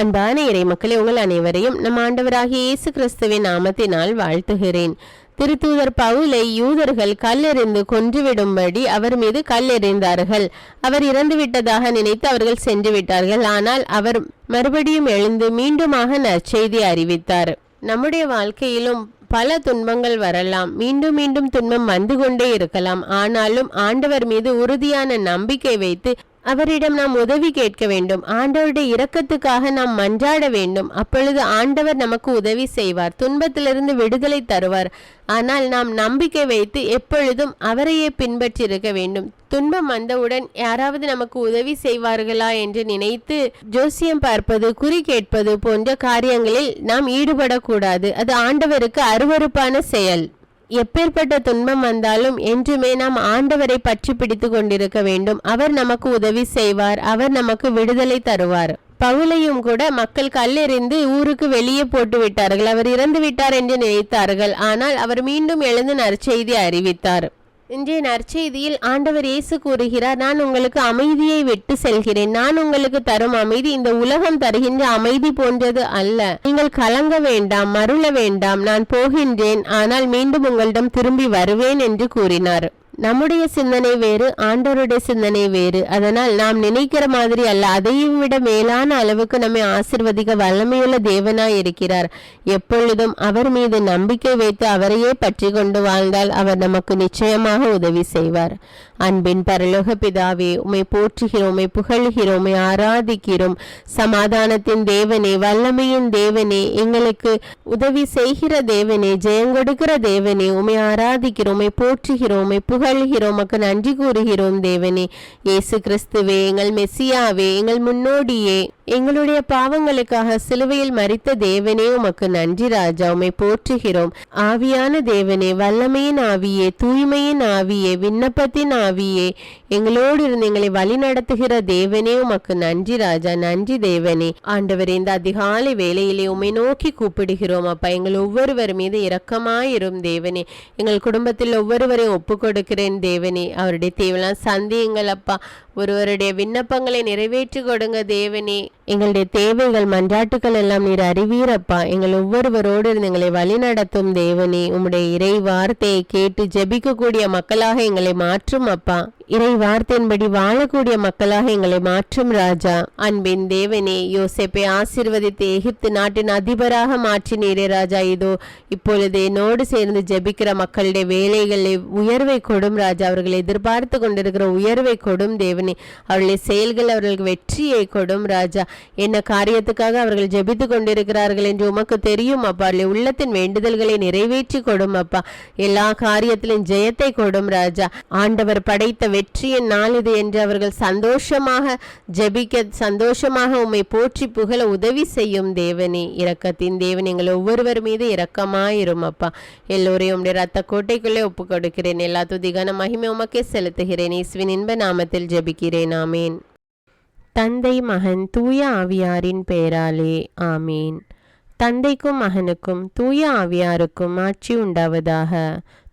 அன்பான இறை மக்களே உங்கள் அனைவரையும் நம் ஆண்டவராகிய இயேசு கிறிஸ்துவின் நாமத்தினால் வாழ்த்துகிறேன். திருத்தூதர் பவுலை யூதர்கள் கல்லெறிந்து கொன்றுவிடும்படி அவர் மீது கல்லெறிந்தார்கள். அவர் இறந்து விட்டதாக நினைத்து அவர்கள் சென்று விட்டார்கள் ஆனால் அவர் மறுபடியும் எழுந்து மீண்டுமாக நற்செய்தி அறிவித்தார். நம்முடைய வாழ்க்கையிலும் பல துன்பங்கள் வரலாம். மீண்டும் மீண்டும் துன்பம் வந்து கொண்டே இருக்கலாம். ஆனாலும் ஆண்டவர் மீது உறுதியான நம்பிக்கை வைத்து அவரிடம் நாம் உதவி கேட்க வேண்டும். ஆண்டவருடைய இரக்கத்துக்காக நாம் மன்றாட வேண்டும். அப்பொழுது ஆண்டவர் நமக்கு உதவி செய்வார். துன்பத்திலிருந்து விடுதலை தருவார். ஆனால் நாம் நம்பிக்கை வைத்து எப்பொழுதும் அவரையே பின்பற்றியிருக்க வேண்டும். துன்பம் வந்தவுடன் யாராவது நமக்கு உதவி செய்வார்களா என்று நினைத்து ஜோசியம் பார்ப்பது குறி கேட்பது போன்ற காரியங்களில் நாம் ஈடுபடக்கூடாது. அது ஆண்டவருக்கு அருவருப்பான செயல். எப்பேற்பட்ட துன்பம் வந்தாலும் என்றுமே நாம் ஆண்டவரை பற்றி பிடித்து கொண்டிருக்க வேண்டும். அவர் நமக்கு உதவி செய்வார். அவர் நமக்கு விடுதலை தருவார். பவுலையும் கூட மக்கள் கல்லெறிந்து ஊருக்கு வெளியே போட்டு விட்டார்கள். அவர் இறந்து விட்டார் என்று நினைத்தார்கள். ஆனால் அவர் மீண்டும் எழுந்து நற்செய்தி அறிவித்தார். இன்றைய நற்செய்தியில் ஆண்டவர் இயேசு கூறுகிறார் நான் உங்களுக்கு அமைதியை விட்டு செல்கிறேன். நான் உங்களுக்கு தரும் அமைதி. இந்த உலகம் தருகின்ற அமைதி போன்றது அல்ல. நீங்கள் கலங்க வேண்டாம் மருள வேண்டாம். நான் போகின்றேன். ஆனால் மீண்டும் உங்களிடம் திரும்பி வருவேன் என்று கூறினார். நம்முடைய சிந்தனை வேறு ஆண்டவருடைய சிந்தனை வேறு. அதனால் நாம் நினைக்கிற மாதிரி அல்ல அதையும் விட மேலான அளவுக்கு நம்மை ஆசிர்வதிக்க வல்லமையுள்ள தேவனாய் இருக்கிறார். எப்பொழுதும் அவர் மீது நம்பிக்கை வைத்து அவரையே பற்றி கொண்டு வாழ்ந்தால் அவர் நமக்கு நிச்சயமாக உதவி செய்வார். அன்பின் பரலோக பிதாவே உமை போற்றுகிறோம் உமை புகழ்கிறோம் உமை ஆராதிக்கிறோம். சமாதானத்தின் தேவனே வல்லமையின் தேவனே எங்களுக்கு உதவி செய்கிற தேவனே ஜெயங்கொடுக்கிற தேவனே உமை ஆராதிக்கிறோம் உமை போற்றுகிறோம் உமை புகழ் உமக்கு நன்றி கூறுகிறோம் தேவனே. இயேசு கிறிஸ்துவே எங்கள் மெஸ்ஸியாவே எங்கள் முன்னோடியே. எங்களுடைய பாவங்களுக்காக சிலுவையில் மறித்த தேவனே உமக்கு நன்றி ராஜா. உமை போற்றுகிறோம். ஆவியான தேவனே வல்லமையின் ஆவியே தூய்மையின் ஆவியே விண்ணப்பத்தின் ஆவியே எங்களோடு இருந்து எங்களை வழி நடத்துகிற தேவனே உமக்கு நன்றி ராஜா. நன்றி தேவனே. ஆண்டவர் இந்த அதிகாலை வேலையிலே உமை நோக்கி கூப்பிடுகிறோம். அப்பா எங்கள் ஒவ்வொருவர் மீது இரக்கமாயிரும் தேவனே. எங்கள் குடும்பத்தில் ஒவ்வொருவரையும் ஒப்பு கொடுக்கிறேன் தேவனே. அவருடைய தேவையெல்லாம் சந்தியுங்கள் அப்பா. ஒருவருடைய விண்ணப்பங்களை நிறைவேற்றி கொடுங்க தேவனே. எங்களுடைய தேவைகள் மன்றாட்டுகள் எல்லாம் நீர் அறிவீரப்பா. எங்கள் ஒவ்வொருவரோடு இருந்து எங்களை வழிநடத்தும் தேவனே. உம்முடைய இறை வார்த்தையை கேட்டு ஜெபிக்கக்கூடிய மக்களாக எங்களை மாற்றும் அப்பா இறை வார்த்தையின்படி வாழக்கூடிய மக்களாக எங்களை மாற்றும் ராஜா. அன்பின் தேவனே யோசேப்பை ஆசிர்வதித்து எகிப்து நாட்டின் அதிபராக மாற்றினீரே ராஜா. இதோ இப்பொழுது என்னோடு சேர்ந்து ஜெபிக்கிற மக்களுடைய வேலைகளை உயர்வை கொடும் ராஜா. அவர்கள் எதிர்பார்த்து கொண்டிருக்கிற உயர்வை கொடும் தேவனே. அவர்களுடைய செயல்கள் அவர்களுக்கு வெற்றியை கொடும் ராஜா. என்ன காரியத்துக்காக அவர்கள் ஜெபித்து கொண்டிருக்கிறார்கள் என்று உமக்கு தெரியும் அப்பா. அவர்களுடைய உள்ளத்தின் வேண்டுதல்களை நிறைவேற்றி கொடும் அப்பா. எல்லா காரியத்திலும் ஜெயத்தை கொடும் ராஜா. ஆண்டவர் படைத்த வெற்றியின் நாள் இது என்று அவர்கள் சந்தோஷமாக ஜெபிக்க சந்தோஷமாக உம்மை போற்றி புகழ உதவி செய்யும் தேவனே. இரக்கத்தின் தேவன் எங்கள் ஒவ்வொருவர் மீது இரக்கமாயிரும் அப்பா. எல்லோரையும் உடைய ரத்த கோட்டைக்குள்ளே ஒப்பு கொடுக்கிறேன் எல்லா துதிகான மகிமை உமக்கே செலுத்துகிறேன். இஸ்வின் இன்ப நாமத்தில் ஜெபிக்கிறேன். ஆமேன். தந்தை மகன் தூய ஆவியாரின் பெயராலே. ஆமீன். தந்தைக்கும் மகனுக்கும் தூய ஆவியாருக்கும் ஆட்சி உண்டாவதாக.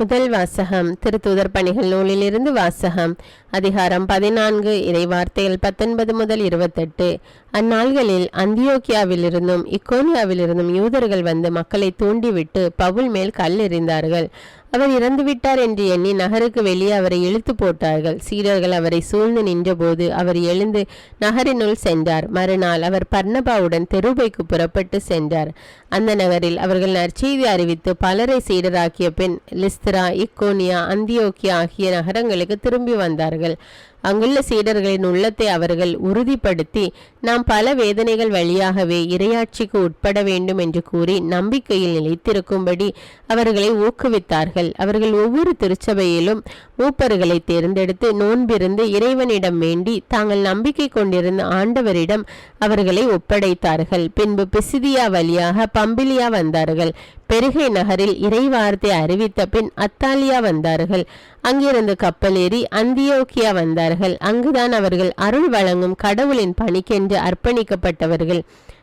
முதல் வாசகம் திருத்தூதர் பணிகள் நூலிலிருந்து வாசகம் அதிகாரம் பதினான்கு இறை வார்த்தைகள் பத்தொன்பது முதல் இருபத்தெட்டு. அந்நாள்களில் அந்தியோக்கியாவிலிருந்தும் இக்கோனியாவிலிருந்தும் யூதர்கள் வந்து மக்களை தூண்டிவிட்டு பவுல் மேல் கல் எறிந்தார்கள் அவர் இறந்துவிட்டார் என்று எண்ணி நகருக்கு வெளியே அவரை இழுத்து போட்டார்கள். சீடர்கள் அவரை சூழ்ந்து நின்றபோது அவர் எழுந்து நகரினுள் சென்றார். மறுநாள் அவர் பர்ணபாவுடன் தெருபைக்கு புறப்பட்டு சென்றார். அந்த நகரில் அவர்கள் நற்செய்தி அறிவித்து பலரை சீடராக்கிய பின் லிஸ்திரா இக்கோனியா அந்தியோக்கியா ஆகிய நகரங்களுக்கு திரும்பி வந்தார்கள். அங்குள்ள சீடர்களின் உள்ளத்தை அவர்கள் உறுதிப்படுத்தி நாம் பல வேதனைகள் வழியாகவே இரையாட்சிக்கு உட்பட வேண்டும் என்று கூறி நம்பிக்கையில் நிலைத்திருக்கும்படி அவர்களை ஊக்குவித்தார்கள். அவர்கள் ஒவ்வொரு திருச்சபையிலும் மூப்பர்களை தேர்ந்தெடுத்து நோன்பிருந்து இறைவனிடம் வேண்டி தாங்கள் நம்பிக்கை கொண்டிருந்த ஆண்டவரிடம் அவர்களை ஒப்படைத்தார்கள். பின்பு பிசிதியா வழியாக பம்பிலியா வந்தார்கள். பெருகை நகரில் இறைவார்த்தை அறிவித்த பின் அத்தாலியா வந்தார்கள். அங்கிருந்து கப்பலேறி அந்தியோக்கியா வந்தார்கள். அங்குதான் அவர்கள் அருள் வழங்கும் கடவுளின் பணிக்கென்று அர்ப்பணிக்கப்பட்டவர்கள்.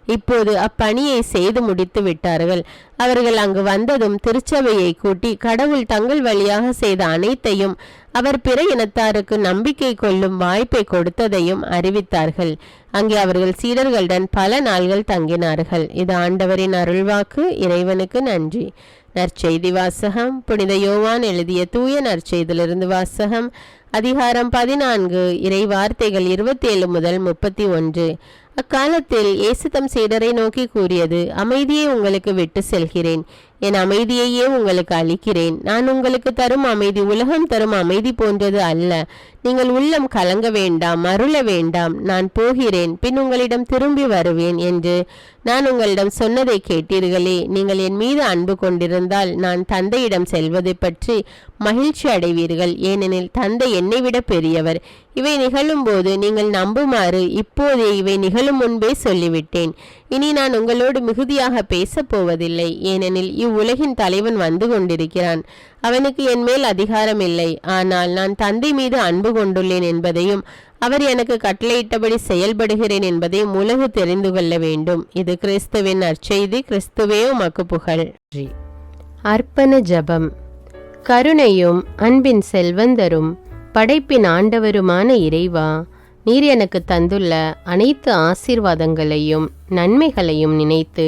இப்போது அப்பணியை செய்து முடித்து விட்டார்கள். அவர்கள் அங்கு வந்ததும் திருச்சபையை கூட்டி கடவுள் தங்கள் வழியாக செய்த அனைத்தையும் அவர் பிற இனத்தாருக்கு நம்பிக்கை கொள்ளும் வாய்ப்பை கொடுத்ததையும் அறிவித்தார்கள். அங்கே அவர்கள் சீடர்களுடன் பல நாள்கள் தங்கினார்கள். இது ஆண்டவரின் அருள்வாக்கு. இறைவனுக்கு நன்றி. நற்செய்தி வாசகம். புனித யோவான் எழுதிய தூய நற்செய்தியிலிருந்து வாசகம். அதிகாரம் பதினான்கு. இறை வார்த்தைகள் இருபத்தேழு முதல் முப்பத்தி ஒன்று. அக்காலத்தில் இயேசு தம் சீடரை நோக்கி கூறியது அமைதியை உங்களுக்கு விட்டு செல்கிறேன். என் அமைதியையே உங்களுக்கு அளிக்கிறேன். நான் உங்களுக்கு தரும் அமைதி உலகம் தரும் அமைதி போன்றது அல்ல. நீங்கள் உள்ளம் கலங்க வேண்டாம் மருள வேண்டாம். நான் போகிறேன் பின் உங்களிடம் திரும்பி வருவேன் என்று நான் உங்களிடம் சொன்னதை கேட்டீர்களே. நீங்கள் என் மீது அன்பு கொண்டிருந்தால் நான் தந்தையிடம் செல்வதை பற்றி மகிழ்ச்சி அடைவீர்கள். ஏனெனில் தந்தை என்னை விட பெரியவர். இவை நிகழும்போது நீங்கள் நம்புமாறு இப்போதே இவை நிகழும் முன்பே சொல்லிவிட்டேன். இனி நான் உங்களோடு மிகுதியாக பேசப்போவதில்லை ஏனெனில் இவ்வுலகின் தலைவன் வந்து கொண்டிருக்கிறான். அவனுக்கு என் மேல் அதிகாரம் இல்லை. ஆனால் நான் தந்தை மீது அன்பு கொண்டுள்ளேன் என்பதையும் அவர் எனக்கு கட்டளையிட்டபடி செயல்படுகிறேன் என்பதையும் உலகு தெரிந்து கொள்ள வேண்டும். இது கிறிஸ்துவின் நற்செய்தி. கிறிஸ்துவே உமக்கு புகழ். அர்ப்பண ஜபம். கருணையும் அன்பின் செல்வந்தரும் படைப்பின் ஆண்டவருமான இறைவா நீர் எனக்கு தந்துள்ள அனைத்து ஆசீர்வாதங்களையும் நன்மைகளையும் நினைத்து